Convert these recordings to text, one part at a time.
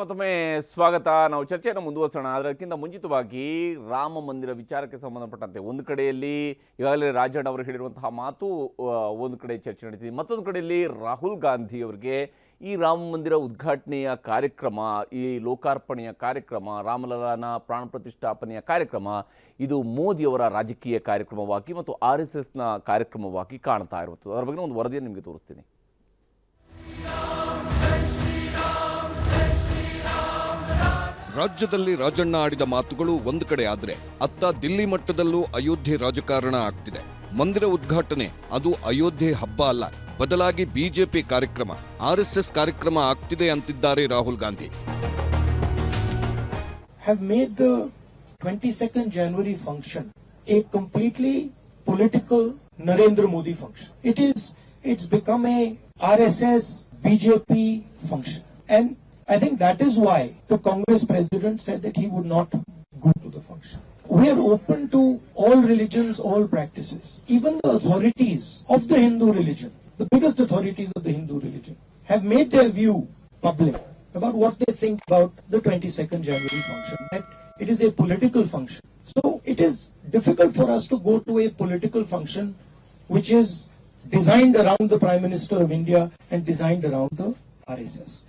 ಮತ್ತೊಮ್ಮೆ ಸ್ವಾಗತ. ನಾವು ಚರ್ಚೆಯನ್ನು ಮುಂದುವರಿಸೋಣ. ಅದಕ್ಕಿಂತ ಮುಂಚಿತವಾಗಿ ರಾಮ ಮಂದಿರ ವಿಚಾರಕ್ಕೆ ಸಂಬಂಧಪಟ್ಟಂತೆ ಒಂದು ಕಡೆಯಲ್ಲಿ ಈಗಾಗಲೇ ರಾಜಣ್ಣ ಅವರು ಹೇಳಿರುವಂತಹ ಮಾತು ಒಂದು ಕಡೆ ಚರ್ಚೆ ನಡೀತಿದೆ ಮತ್ತೊಂದು ಕಡೆಯಲ್ಲಿ ರಾಹುಲ್ ಗಾಂಧಿ ಅವರಿಗೆ ಈ ರಾಮ ಮಂದಿರ ಉದ್ಘಾಟನೆಯ ಕಾರ್ಯಕ್ರಮ, ಈ ಲೋಕಾರ್ಪಣೆಯ ಕಾರ್ಯಕ್ರಮ, ರಾಮಲಲಾನ ಪ್ರಾಣ ಪ್ರತಿಷ್ಠಾಪನೆಯ ಕಾರ್ಯಕ್ರಮ, ಇದು ಮೋದಿಯವರ ರಾಜಕೀಯ ಕಾರ್ಯಕ್ರಮವಾಗಿ ಮತ್ತು ಆರ್ ಎಸ್ ಎಸ್ನ ಕಾರ್ಯಕ್ರಮವಾಗಿ ಕಾಣ್ತಾ ಇರುವಂಥದ್ದು. ಅದರ ಬಗ್ಗೆ ಒಂದು ವರದಿಯನ್ನು ನಿಮಗೆ ತೋರಿಸ್ತೀನಿ. ರಾಜ್ಯದಲ್ಲಿ ರಾಜಣ್ಣ ಆಡಿದ ಮಾತುಗಳು ಒಂದು ಕಡೆ ಆದ್ರೆ ಅತ್ತ ದಿಲ್ಲಿ ಮಟ್ಟದಲ್ಲೂ ಅಯೋಧ್ಯೆ ರಾಜಕಾರಣ ಆಗ್ತಿದೆ ಮಂದಿರ ಉದ್ಘಾಟನೆ ಅದು ಅಯೋಧ್ಯೆ ಹಬ್ಬ ಅಲ್ಲ ಬದಲಾಗಿ ಬಿಜೆಪಿ ಕಾರ್ಯಕ್ರಮ ಆರ್ಎಸ್ಎಸ್ ಕಾರ್ಯಕ್ರಮ ಆಗ್ತಿದೆ ಅಂತಿದ್ದಾರೆ Rahul Gandhi have made the 22nd January function a completely political Narendra Modi function. It is, it's become a RSS BJP function. And I think that is why the Congress president said that he would not go to the function. We are open to all religions, all practices. Even the authorities of the Hindu religion, the biggest authorities of the Hindu religion, have made their view public about what they think about the 22nd January function, that it is a political function. So it is difficult for us to go to a political function which is designed around the Prime Minister of India and designed around the RSS.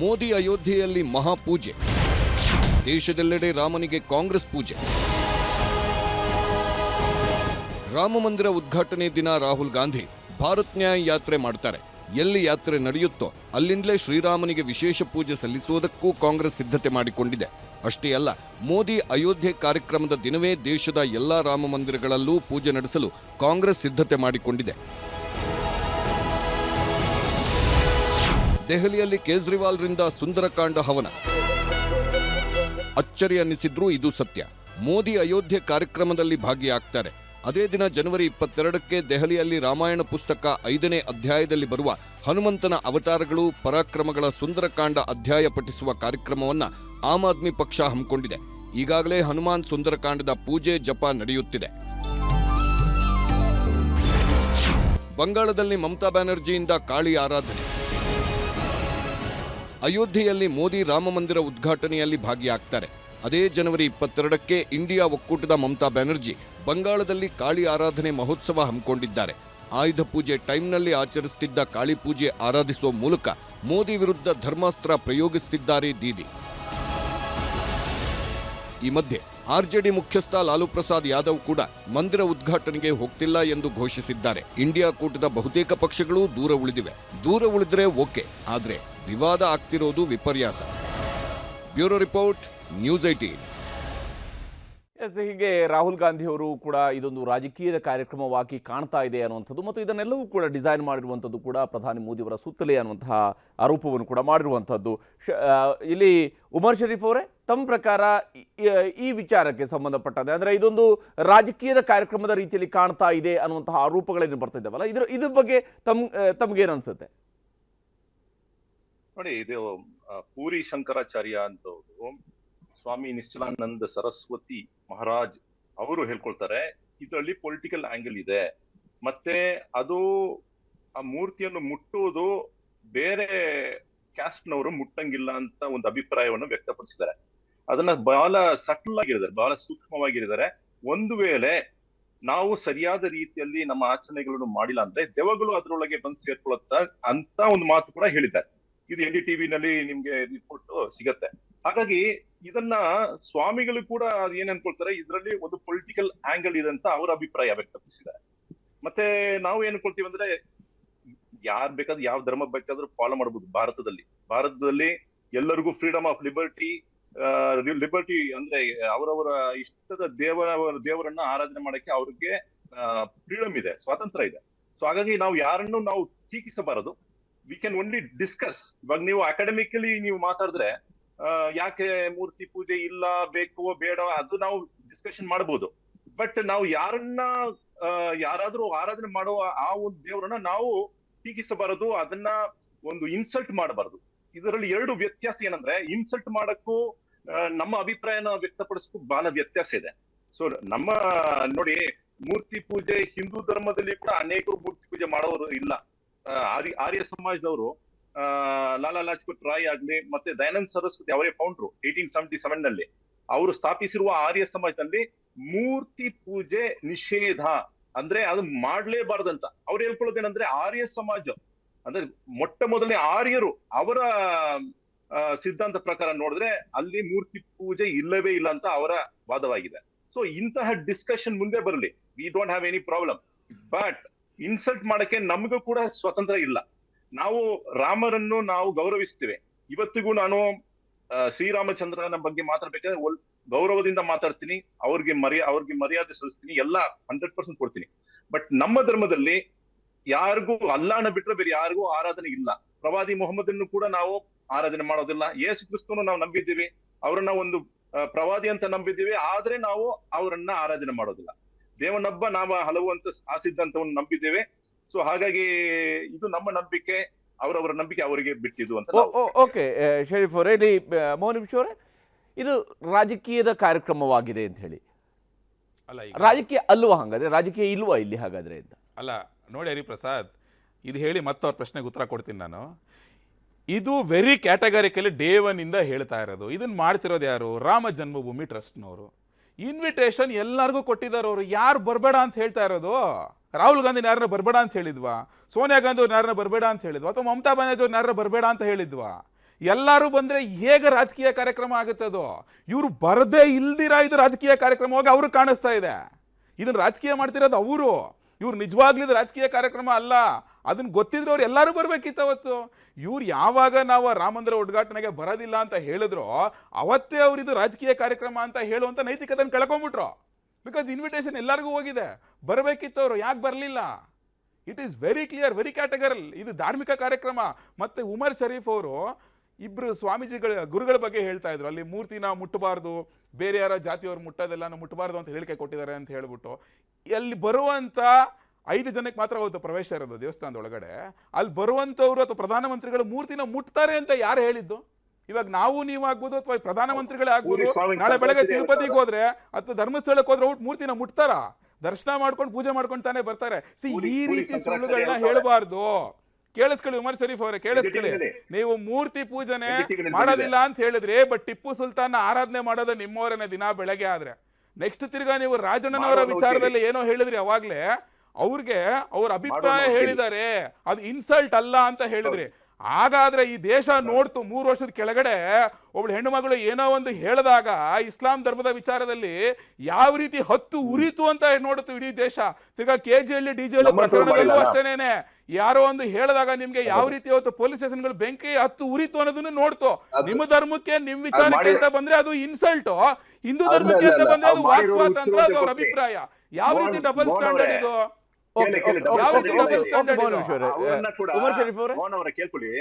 Modi ಅಯೋಧ್ಯೆಯಲ್ಲಿ ಮಹಾಪೂಜೆ. ದೇಶದೆಲ್ಲೆಡೆ ರಾಮನಿಗೆ ಕಾಂಗ್ರೆಸ್ ಪೂಜೆ. ರಾಮ ಮಂದಿರ ಉದ್ಘಾಟನೆ ದಿನ ರಾಹುಲ್ ಗಾಂಧಿ. ಭಾರತ್ ನ್ಯಾಯ ಯಾತ್ರೆ ಮಾಡ್ತಾರೆ. ಎಲ್ಲಿ ಯಾತ್ರೆ ನಡೆಯುತ್ತೋ, ಅಲ್ಲಿಂದಲೇ ಶ್ರೀರಾಮನಿಗೆ ವಿಶೇಷ ಪೂಜೆ ಸಲ್ಲಿಸುವುದಕ್ಕೂ ಕಾಂಗ್ರೆಸ್ ಸಿದ್ಧತೆ ಮಾಡಿಕೊಂಡಿದೆ. ಅಷ್ಟೇ ಅಲ್ಲ, ಮೋದಿ ಅಯೋಧ್ಯೆ ಕಾರ್ಯಕ್ರಮದ ದಿನವೇ ದೇಶದ ಎಲ್ಲಾ ರಾಮ ಮಂದಿರಗಳಲ್ಲೂ ಪೂಜೆ ನಡೆಸಲು ಕಾಂಗ್ರೆಸ್ ಸಿದ್ಧತೆ ಮಾಡಿಕೊಂಡಿದೆ. ದೆಹಲಿಯಲ್ಲಿ ಕೇಜ್ರಿವಾಲ್ರಿಂದ ಸುಂದರಕಾಂಡ ಹವನ. ಅಚ್ಚರಿ ಅನ್ನಿಸಿದ್ರೂ ಇದು ಸತ್ಯ. ಮೋದಿ ಅಯೋಧ್ಯೆ ಕಾರ್ಯಕ್ರಮದಲ್ಲಿ ಭಾಗಿಯಾಗ್ತಾರೆ. ಅದೇ ದಿನ ಜನವರಿ ಇಪ್ಪತ್ತೆರಡಕ್ಕೆ ದೆಹಲಿಯಲ್ಲಿ ರಾಮಾಯಣ ಪುಸ್ತಕ ಐದನೇ ಅಧ್ಯಾಯದಲ್ಲಿ ಬರುವ ಹನುಮಂತನ ಅವತಾರಗಳು ಪರಾಕ್ರಮಗಳ ಸುಂದರಕಾಂಡ ಅಧ್ಯಾಯ ಪಠಿಸುವ ಕಾರ್ಯಕ್ರಮವನ್ನು ಆಮ್ ಆದ್ಮಿ ಪಕ್ಷ ಹಮ್ಮಿಕೊಂಡಿದೆ. ಈಗಾಗಲೇ ಹನುಮಾನ್ ಸುಂದರಕಾಂಡದ ಪೂಜೆ ಜಪ ನಡೆಯುತ್ತಿದೆ. ಬಂಗಾಳದಲ್ಲಿ ಮಮತಾ ಬ್ಯಾನರ್ಜಿಯಿಂದ ಕಾಳಿ ಆರಾಧನೆ. ಅಯೋಧ್ಯೆಯಲ್ಲಿ ಮೋದಿ ರಾಮಮಂದಿರ ಉದ್ಘಾಟನೆಯಲ್ಲಿ ಭಾಗಿಯಾಗ್ತಾರೆ. ಅದೇ ಜನವರಿ ಇಪ್ಪತ್ತೆರಡಕ್ಕೆ ಇಂಡಿಯಾ ಒಕ್ಕೂಟದ ಮಮತಾ ಬ್ಯಾನರ್ಜಿ ಬಂಗಾಳದಲ್ಲಿ ಕಾಳಿ ಆರಾಧನೆ ಮಹೋತ್ಸವ ಹಮ್ಮಿಕೊಂಡಿದ್ದಾರೆ. ಆಯುಧ ಪೂಜೆ ಟೈಮ್ನಲ್ಲಿ ಆಚರಿಸುತ್ತಿದ್ದ ಕಾಳಿ ಪೂಜೆ ಆರಾಧಿಸುವ ಮೂಲಕ ಮೋದಿ ವಿರುದ್ಧ ಧರ್ಮಾಸ್ತ್ರ ಪ್ರಯೋಗಿಸುತ್ತಿದ್ದಾರೆ ದೀದಿ. ಈ ಮಧ್ಯೆ ಆರ್ಜೆಡಿ ಮುಖ್ಯಸ್ಥ ಲಾಲು ಪ್ರಸಾದ್ ಯಾದವ್ ಕೂಡ ಮಂದಿರ ಉದ್ಘಾಟನೆಗೆ ಹೋಗ್ತಿಲ್ಲ ಎಂದು ಘೋಷಿಸಿದ್ದಾರೆ. ಇಂಡಿಯಾ ಕೂಟದ ಬಹುತೇಕ ಪಕ್ಷಗಳು ದೂರ ಉಳಿದಿವೆ. ದೂರ ಉಳಿದ್ರೆ ಓಕೆ, ಆದರೆ ವಿವಾದ ಆಗ್ತಿರೋದು ವಿಪರ್ಯಾಸ. ಬ್ಯೂರೋ ರಿಪೋರ್ಟ್, ನ್ಯೂಸ್ ಐಟೀನ್ ಹೀಗೆ ರಾಹುಲ್ ಗಾಂಧಿ ಅವರು ಕೂಡ ಇದೊಂದು ರಾಜಕೀಯದ ಕಾರ್ಯಕ್ರಮವಾಗಿ ಕಾಣ್ತಾ ಇದೆ ಅನ್ನುವಂಥದ್ದು ಮತ್ತು ಇದನ್ನೆಲ್ಲವೂ ಕೂಡ ಡಿಸೈನ್ ಮಾಡಿರುವಂಥದ್ದು ಕೂಡ ಪ್ರಧಾನಿ ಮೋದಿಯವರ ಸುತ್ತಲೇ ಅನ್ನುವಂತಹ ಆರೋಪವನ್ನು ಕೂಡ ಮಾಡಿರುವಂಥದ್ದು. ಇಲ್ಲಿ ಉಮರ್ ಶರೀಫ್ ಅವರೇ, ತಮ್ಮ ಪ್ರಕಾರ ಈ- ವಿಚಾರಕ್ಕೆ ಸಂಬಂಧಪಟ್ಟಂತೆ, ಅಂದರೆ ಇದೊಂದು ರಾಜಕೀಯದ ಕಾರ್ಯಕ್ರಮದ ರೀತಿಯಲ್ಲಿ ಕಾಣ್ತಾ ಇದೆ ಅನ್ನುವಂತಹ ಆರೋಪಗಳೇನು ಬರ್ತಾ ಇದ್ದಾವಲ್ಲ, ಇದ್ರ ಇದ್ರ ಬಗ್ಗೆ ತಮ್ ತಮ್ಗೇನು ಅನ್ಸುತ್ತೆ? ನೋಡಿ, ಇದು ಪೂರಿ ಶಂಕರಾಚಾರ್ಯ ಅಂತವರು ಸ್ವಾಮಿ ನಿಶ್ಚಲಾನಂದ ಸರಸ್ವತಿ ಮಹಾರಾಜ್ ಅವರು ಹೇಳ್ಕೊಳ್ತಾರೆ, ಇದರಲ್ಲಿ ಪೊಲಿಟಿಕಲ್ ಆಂಗಲ್ ಇದೆ. ಮತ್ತೆ ಅದು ಆ ಮೂರ್ತಿಯನ್ನು ಮುಟ್ಟುವುದು ಬೇರೆ ಕ್ಯಾಸ್ಟ್ನವರು ಮುಟ್ಟಂಗಿಲ್ಲ ಅಂತ ಒಂದು ಅಭಿಪ್ರಾಯವನ್ನು ವ್ಯಕ್ತಪಡಿಸಿದ್ದಾರೆ. ಅದನ್ನ ಬಹಳ ಸಟಲ್ ಆಗಿದ್ದಾರೆ, ಬಹಳ ಸೂಕ್ಷ್ಮವಾಗಿರಿದ್ದಾರೆ ಒಂದು ವೇಳೆ ನಾವು ಸರಿಯಾದ ರೀತಿಯಲ್ಲಿ ನಮ್ಮ ಆಚರಣೆಗಳನ್ನು ಮಾಡಿಲ್ಲ ಅಂದ್ರೆ ದೆವಗಳು ಅದರೊಳಗೆ ಬಂದು ಸೇರ್ಕೊಳ್ಳುತ್ತ ಅಂತ ಒಂದು ಮಾತು ಕೂಡ ಹೇಳಿದ್ದಾರೆ. ಇದು ಎನ್ ಡಿ ಟಿವಿನಲ್ಲಿ ನಿಮ್ಗೆ ರಿಪೋರ್ಟ್ ಸಿಗತ್ತೆ. ಹಾಗಾಗಿ ಇದನ್ನ ಸ್ವಾಮಿಗಳು ಕೂಡ ಏನ್ ಅನ್ಕೊಳ್ತಾರೆ, ಇದರಲ್ಲಿ ಒಂದು ಪೊಲಿಟಿಕಲ್ ಆಂಗಲ್ ಇದೆ ಅಂತ ಅವರ ಅಭಿಪ್ರಾಯ ವ್ಯಕ್ತಪಡಿಸಿದ್ದಾರೆ. ಮತ್ತೆ ನಾವು ಏನ್ ಅನ್ಕೊಳ್ತೀವಿ ಅಂದ್ರೆ, ಯಾರ್ ಬೇಕಾದ್ರೂ, ಯಾವ ಧರ್ಮ ಬೇಕಾದ್ರೂ ಫಾಲೋ ಮಾಡಬಹುದು ಭಾರತದಲ್ಲಿ. ಭಾರತದಲ್ಲಿ ಎಲ್ಲರಿಗೂ ಫ್ರೀಡಮ್ ಆಫ್ ಲಿಬರ್ಟಿ ಲಿಬರ್ಟಿ ಅಂದ್ರೆ ಅವರವರ ಇಷ್ಟದ ದೇವರ, ದೇವರನ್ನ ಆರಾಧನೆ ಮಾಡಕ್ಕೆ ಅವ್ರಿಗೆ ಫ್ರೀಡಮ್ ಇದೆ, ಸ್ವಾತಂತ್ರ್ಯ ಇದೆ. ಸೊ ಹಾಗಾಗಿ ನಾವು ಯಾರನ್ನು ನಾವು ಟೀಕಿಸಬಾರದು. ವಿ ಕ್ಯಾನ್ ಓನ್ಲಿ ಡಿಸ್ಕಸ್ ಇವಾಗ ನೀವು ಅಕಾಡೆಮಿಕಲಿ ನೀವು ಮಾತಾಡಿದ್ರೆ ಯಾಕೆ ಮೂರ್ತಿ ಪೂಜೆ ಇಲ್ಲ, ಬೇಕು ಬೇಡ ಅದು ನಾವು ಡಿಸ್ಕಷನ್ ಮಾಡಬಹುದು ಬಟ್ ನಾವು ಯಾರನ್ನ ಯಾರಾದ್ರೂ ಆರಾಧನೆ ಮಾಡುವ ಆ ಒಂದು ದೇವರನ್ನ ನಾವು ಟೀಕಿಸಬಾರದು, ಅದನ್ನ ಒಂದು ಇನ್ಸಲ್ಟ್ ಮಾಡಬಾರದು. ಇದರಲ್ಲಿ ಎರಡು ವ್ಯತ್ಯಾಸ ಏನಂದ್ರೆ ಇನ್ಸಲ್ಟ್ ಮಾಡಕ್ಕೂ ನಮ್ಮ ಅಭಿಪ್ರಾಯನ ವ್ಯಕ್ತಪಡಿಸಕ್ಕೂ ಬಹಳ ವ್ಯತ್ಯಾಸ ಇದೆ. ಸೊ ನಮ್ಮ, ನೋಡಿ, ಮೂರ್ತಿ ಪೂಜೆ ಹಿಂದೂ ಧರ್ಮದಲ್ಲಿ ಕೂಡ ಅನೇಕರು ಮೂರ್ತಿ ಪೂಜೆ ಮಾಡೋರು ಇಲ್ಲ. ಆರ್ಯ ಆರ್ಯ ಸಮಾಜದವರು ಲಾಲಾ ಲಾಜ್ಪತ್ ರಾಯ್ ಆಗ್ಲಿ, ಮತ್ತೆ ದಯಾನಂದ್ ಸರಸ್ವತಿ ಅವರೇ ಫೌಂಡ್ರು ಏಟೀನ್ ಸೆವೆಂಟಿ ಸೆವೆನ್ನಲ್ಲಿ. ಅವರು ಸ್ಥಾಪಿಸಿರುವ ಆರ್ಯ ಸಮಾಜದಲ್ಲಿ ಮೂರ್ತಿ ಪೂಜೆ ನಿಷೇಧ. ಅಂದ್ರೆ ಅದು ಮಾಡ್ಲೇಬಾರ್ದಂತ. ಅವ್ರು ಹೇಳ್ಕೊಳ್ಳೋದೇನಂದ್ರೆ ಆರ್ಯ ಸಮಾಜ. ಅಂದ್ರೆ ಮೊಟ್ಟ ಮೊದಲನೇ ಆರ್ಯರು ಅವರ ಸಿದ್ಧಾಂತ ಪ್ರಕಾರ ನೋಡಿದ್ರೆ ಅಲ್ಲಿ ಮೂರ್ತಿ ಪೂಜೆ ಇಲ್ಲವೇ ಇಲ್ಲ ಅಂತ ಅವರ ವಾದವಾಗಿದೆ. ಸೊ ಇಂತಹ ಡಿಸ್ಕಷನ್ ಮುಂದೆ ಬರಲಿ. We don't have any problem but insult ಮಾಡಕ್ಕೆ ನಮಗೂ ಕೂಡ ಸ್ವತಂತ್ರ ಇಲ್ಲ. ನಾವು ರಾಮರನ್ನು ನಾವು ಗೌರವಿಸ್ತೇವೆ. ಇವತ್ತಿಗೂ ನಾನು ಶ್ರೀರಾಮಚಂದ್ರನ ಬಗ್ಗೆ ಮಾತಾಡ್ಬೇಕಾದ್ರೆ ಗೌರವದಿಂದ ಮಾತಾಡ್ತೀನಿ, ಅವ್ರಿಗೆ ಮರ್ಯ, ಅವ್ರಿಗೆ ಮರ್ಯಾದೆ ಸಲ್ಲಿಸ್ತೀನಿ, ಎಲ್ಲ ಹಂಡ್ರೆಡ್ ಪರ್ಸೆಂಟ್ ಕೊಡ್ತೀನಿ. ಬಟ್ ನಮ್ಮ ಧರ್ಮದಲ್ಲಿ ಯಾರಿಗೂ ಅಲ್ಲಾನ ಬಿಟ್ರೆ ಬೇರೆ ಯಾರಿಗೂ ಆರಾಧನೆ ಇಲ್ಲ. ಪ್ರವಾದಿ ಮೊಹಮ್ಮದನ್ನು ಕೂಡ ನಾವು ಆರಾಧನೆ ಮಾಡೋದಿಲ್ಲ. ಯೇಸು ಕ್ರಿಸ್ತನು ನಾವು ನಂಬಿದ್ದೀವಿ. ಅವರನ್ನ ಒಂದು ಪ್ರವಾದಿ ಅಂತ ನಂಬಿದ್ದೀವಿ. ಆದ್ರೆ ನಾವು ಅವರನ್ನ ಆರಾಧನೆ ಮಾಡೋದಿಲ್ಲ. ದೇವನೊಬ್ಬ ನಾವು ಹಲವು ಅಂತ ಆ ಸಿದ್ಧಾಂತವನ್ನು ನಂಬಿದ್ದೇವೆ. ಸೊ ಹಾಗಾಗಿ ಇದು ನಮ್ಮ ನಂಬಿಕೆ ಅವರವರ ನಂಬಿಕೆ ಅವರಿಗೆ ಬಿಟ್ಟಿದ್ದು ಅಂತ ಓಕೆ ಶರೀಫ್ ಅವರೇ ಇಲ್ಲಿ ಮೋಹನ್ ಅವರೇ ಇದು ರಾಜಕೀಯದ ಕಾರ್ಯಕ್ರಮವಾಗಿದೆ ಅಂತ ಹೇಳಿ. ಅಲ್ಲ ರಾಜಕೀಯ ಅಲ್ವಾ ಹಾಗಾದ್ರೆ ರಾಜಕೀಯ ಇಲ್ವಾ ಇಲ್ಲಿ ಹಾಗಾದ್ರೆ ಅಂತ. ಅಲ್ಲ ನೋಡಿ ಹರಿಪ್ರಸಾದ್ ಇದು ಹೇಳಿ ಮತ್ತೆ ಅವ್ರ ಪ್ರಶ್ನೆಗೆ ಉತ್ತರ ಕೊಡ್ತೀನಿ ನಾನು. ಇದು ವೆರಿ ಕ್ಯಾಟಗರಿಕಲಿ ಡೇ ಒನ್ ಇಂದ ಹೇಳ್ತಾ ಇರೋದು. ಇದನ್ನ ಮಾಡ್ತಿರೋದು ಯಾರು? ರಾಮ ಜನ್ಮಭೂಮಿ ಟ್ರಸ್ಟ್ನವರು ಇನ್ವಿಟೇಷನ್ ಎಲ್ಲರಿಗೂ ಕೊಟ್ಟಿದ್ದಾರೆ ಅವರು. ಯಾರು ಬರಬೇಡ ಅಂತ ಹೇಳ್ತಾ ಇರೋದು? ರಾಹುಲ್ ಗಾಂಧಿ ಯಾರನ್ನ ಬರಬೇಡ ಅಂತ ಹೇಳಿದ್ವಾ? ಸೋನಿಯಾ ಗಾಂಧಿ ನಾರನ್ನ ಯಾರನ್ನ ಬರಬೇಡ ಅಂತ ಹೇಳಿದ್ವಾ? ಅಥವಾ ಮಮತಾ ಬ್ಯಾನರ್ಜಿ ಅವ್ರು ಯಾರನ್ನ ಬರಬೇಡ ಅಂತ ಹೇಳಿದ್ವಾ? ಎಲ್ಲರೂ ಬಂದರೆ ಹೇಗೆ ರಾಜಕೀಯ ಕಾರ್ಯಕ್ರಮ ಆಗುತ್ತೆ ಅದು? ಇವರು ಬರದೇ ಇಲ್ದಿರ ಇದು ರಾಜಕೀಯ ಕಾರ್ಯಕ್ರಮವಾಗಿ ಅವರು ಕಾಣಿಸ್ತಾ ಇದೆ. ಇದನ್ನ ರಾಜಕೀಯ ಮಾಡ್ತಿರೋದು ಅವರು. ಇವ್ರು ನಿಜವಾಗ್ಲೂ ರಾಜಕೀಯ ಕಾರ್ಯಕ್ರಮ ಅಲ್ಲ. ಅದನ್ನ ಗೊತ್ತಿದ್ರೆ ಅವ್ರು ಎಲ್ಲರೂ ಬರಬೇಕಿತ್ತು ಅವತ್ತು. ಇವ್ರು ಯಾವಾಗ ನಾವು ರಾಮಂದಿರ ಉದ್ಘಾಟನೆಗೆ ಬರೋದಿಲ್ಲ ಅಂತ ಹೇಳಿದ್ರು, ಅವತ್ತೇ ಅವರಿದು ರಾಜಕೀಯ ಕಾರ್ಯಕ್ರಮ ಅಂತ ಹೇಳುವಂಥ ನೈತಿಕತೆಯನ್ನು ಕಳ್ಕೊಂಬಿಟ್ರು. ಬಿಕಾಸ್ ಇನ್ವಿಟೇಷನ್ ಎಲ್ಲರಿಗೂ ಹೋಗಿದೆ. ಬರಬೇಕಿತ್ತು ಅವರು, ಯಾಕೆ ಬರಲಿಲ್ಲ? It is very clear very categorical ಇದು ಧಾರ್ಮಿಕ ಕಾರ್ಯಕ್ರಮ. ಮತ್ತೆ ಉಮರ್ ಶರೀಫ್ ಅವರು ಇಬ್ರು ಸ್ವಾಮೀಜಿಗಳ, ಗುರುಗಳ ಬಗ್ಗೆ ಹೇಳ್ತಾ ಇದ್ರು. ಅಲ್ಲಿ ಮೂರ್ತಿನ ಮುಟ್ಟಬಾರ್ದು, ಬೇರೆ ಯಾರ ಜಾತಿಯವ್ರು ಮುಟ್ಟೋದೆಲ್ಲ ಮುಟ್ಟಬಾರ್ದು ಅಂತ ಹೇಳಿಕೆ ಕೊಟ್ಟಿದ್ದಾರೆ ಅಂತ ಹೇಳ್ಬಿಟ್ಟು. ಅಲ್ಲಿ ಬರುವಂತ ಐದು ಜನಕ್ಕೆ ಮಾತ್ರ ಅವತ್ತು ಪ್ರವೇಶ ಇರೋದು ದೇವಸ್ಥಾನದ ಒಳಗಡೆ. ಅಲ್ಲಿ ಬರುವಂಥವ್ರು ಅಥವಾ ಪ್ರಧಾನಮಂತ್ರಿಗಳು ಮೂರ್ತಿನ ಮುಟ್ತಾರೆ ಅಂತ ಯಾರು ಹೇಳಿದ್ದು? ಇವಾಗ ನಾವು ನೀವು ಆಗ್ಬೋದು ಅಥವಾ ಪ್ರಧಾನಮಂತ್ರಿಗಳೇ ಆಗ್ಬೋದು ನಾಳೆ ಬೆಳಗ್ಗೆ ತಿರುಪತಿಗೆ ಹೋದ್ರೆ ಅಥವಾ ಧರ್ಮಸ್ಥಳಕ್ಕೆ ಹೋದ್ರೆ ಊಟ ಮೂರ್ತಿನ ಮುಟ್ತಾರಾ? ದರ್ಶನ ಮಾಡ್ಕೊಂಡು ಪೂಜೆ ಮಾಡ್ಕೊಂಡು ತಾನೇ ಬರ್ತಾರೆ. ಸಿ ಈ ರೀತಿ ಸುಳ್ಳುಗಳನ್ನ. ಹೇಳಬಾರ್ದು. ಕೇಳಿಸ್ಕೊಳ್ಳಿ ಉಮರ್ ಶರೀಫ್ ಅವರೇ ಕೇಳಿಸ್ಕೊಳ್ಳಿ ನೀವು ಮೂರ್ತಿ ಪೂಜನೆ. ಮಾಡೋದಿಲ್ಲ ಅಂತ ಹೇಳಿದ್ರಿ ಬಟ್ ಟಿಪ್ಪು ಸುಲ್ತಾನ್ ಆರಾಧನೆ ಮಾಡೋದು ನಿಮ್ಮವರನೇ ದಿನ ಬೆಳಗ್ಗೆ ಆದ್ರೆ. ನೆಕ್ಸ್ಟ್ ತಿರ್ಗಾ ನೀವು ರಾಜಣ್ಣನವರ ವಿಚಾರದಲ್ಲಿ ಏನೋ ಹೇಳಿದ್ರಿ ಅವಾಗ್ಲೇ ಅವ್ರಿಗೆ ಅವ್ರ ಅಭಿಪ್ರಾಯ ಹೇಳಿದ್ದಾರೆ. ಅದು ಇನ್ಸಲ್ಟ್ ಅಲ್ಲ ಅಂತ ಹೇಳಿದ್ರಿ. ಹಾಗಾದ್ರೆ ಈ ದೇಶ ನೋಡ್ತು ಮೂರು ವರ್ಷದ ಕೆಳಗಡೆ ಒಬ್ಳು ಹೆಣ್ಣು ಮಗಳು ಏನೋ ಒಂದು ಹೇಳಿದಾಗ ಇಸ್ಲಾಂ ಧರ್ಮದ ವಿಚಾರದಲ್ಲಿ ಯಾವ ರೀತಿ ಹತ್ತು ಉರಿತು ಅಂತ ನೋಡುತ್ತು ಇಡೀ ದೇಶ. ತಿರ್ಗಾ K G L D G Halli ನಮ್ಮಂತವ್ರು ಪ್ರಕರಣದಲ್ಲೂ ಅಷ್ಟೇನೆ ಯಾರೋ ಒಂದು ಹೇಳಿದಾಗ ನಿಮ್ಗೆ ಯಾವ ರೀತಿ ಅವತ್ತು ಪೊಲೀಸ್ ಸ್ಟೇಷನ್ಗಳು ಬೆಂಕಿ ಹತ್ತು ಉರಿತು ಅನ್ನೋದನ್ನ ನೋಡ್ತು. ನಿಮ್ಮ ಧರ್ಮಕ್ಕೆ ನಿಮ್ ವಿಚಾರಕ್ಕೆ ಅಂತ ಬಂದ್ರೆ ಅದು ಇನ್ಸಲ್ಟ್ ಹಿಂದೂ ಧರ್ಮಕ್ಕೆ ಅಂತ ಬಂದ್ರೆ ಅದು ವಾಕ್ ಸ್ವಾತಂತ್ರ್ಯ ಅದು ಅವ್ರ ಅಭಿಪ್ರಾಯ. ಯಾವ ರೀತಿ ಡಬಲ್ ಸ್ಟ್ಯಾಂಡರ್ಡ್ ಇದು? ಉಮರ್ ಶರೀಫ್ ಅವರೇ? ಮೋಹನ್ ಅವರ ಕೇಳ್ಕೊಳ್ಳಿ.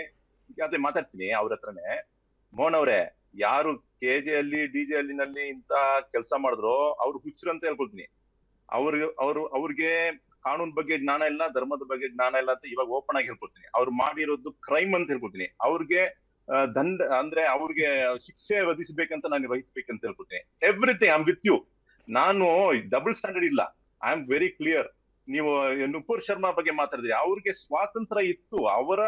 ಅದೇ ಮಾತಾಡ್ತೀನಿ ಅವ್ರ ಹತ್ರನೇ. ಮೋಹನ್ ಅವರೇ ಯಾರು ಕೆ ಜೆ ಅಲ್ಲಿ ಡಿ ಜೆ ಅಲ್ಲಿನಲ್ಲಿ ಇಂತ ಕೆಲಸ ಮಾಡಿದ್ರು ಅವ್ರು ಹುಚ್ಚರು ಅಂತ ಹೇಳ್ಕೊಳ್ತೀನಿ. ಅವ್ರಿಗೆ ಅವರು ಅವ್ರಿಗೆ ಕಾನೂನ್ ಬಗ್ಗೆ ಜ್ಞಾನ ಇಲ್ಲ ಧರ್ಮದ ಬಗ್ಗೆ ಜ್ಞಾನ ಇಲ್ಲ ಅಂತ ಇವಾಗ ಓಪನ್ ಆಗಿ ಹೇಳ್ಕೊಳ್ತೀನಿ ಅವ್ರು ಮಾಡಿರೋದು ಕ್ರೈಮ್ ಅಂತ ಹೇಳ್ಕೊಳ್ತೀನಿ ಅವ್ರಿಗೆ ದಂಡ ಅಂದ್ರೆ ಅವ್ರಿಗೆ ಶಿಕ್ಷೆ ವಧಿಸಬೇಕಂತ ನಾನು ವಹಿಸ್ಬೇಕಂತ ಹೇಳ್ಕೊಡ್ತೀನಿ. ಎವ್ರಿಥಿಂಗ್ ಆಮ್ ವಿತ್ ಯು ನಾನು ಡಬಲ್ ಸ್ಟ್ಯಾಂಡರ್ಡ್ ಇಲ್ಲ. ಐ ಆಮ್ ವೆರಿ ಕ್ಲಿಯರ್ ನೀವು ನುಪುರ್ ಶರ್ಮಾ ಬಗ್ಗೆ ಮಾತಾಡಿದ್ರಿ, ಅವ್ರಿಗೆ ಸ್ವಾತಂತ್ರ್ಯ ಇತ್ತು. ಅವರ